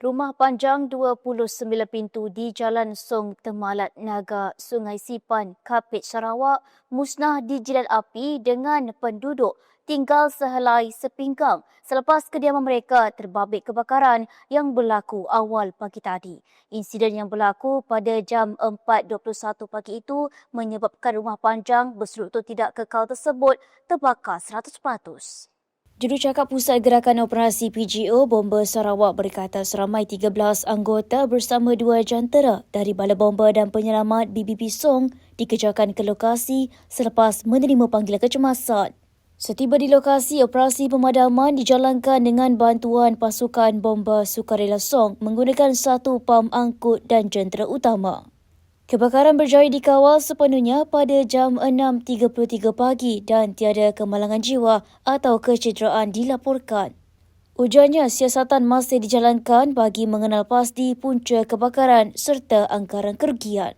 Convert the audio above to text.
Rumah panjang 29 pintu di Jalan Song Temalat Naga, Sungai Sipan, Kapit Sarawak musnah dijilat api dengan penduduk tinggal sehelai sepinggang selepas kediaman mereka terbabit kebakaran yang berlaku awal pagi tadi. Insiden yang berlaku pada jam 4.21 pagi itu menyebabkan rumah panjang berstruktur tidak kekal tersebut terbakar 100%. Jurucakap Pusat Gerakan Operasi PGO Bomba Sarawak berkata seramai 13 anggota bersama dua jantera dari Bala Bomba dan Penyelamat BBP Song dikejarkan ke lokasi selepas menerima panggilan kecemasan. Setiba di lokasi, operasi pemadaman dijalankan dengan bantuan pasukan bomba sukarela Song menggunakan satu pam angkut dan jentera utama. Kebakaran berjaya dikawal sepenuhnya pada jam 6.33 pagi dan tiada kemalangan jiwa atau kecederaan dilaporkan. Ujarnya siasatan masih dijalankan bagi mengenal pasti punca kebakaran serta anggaran kerugian.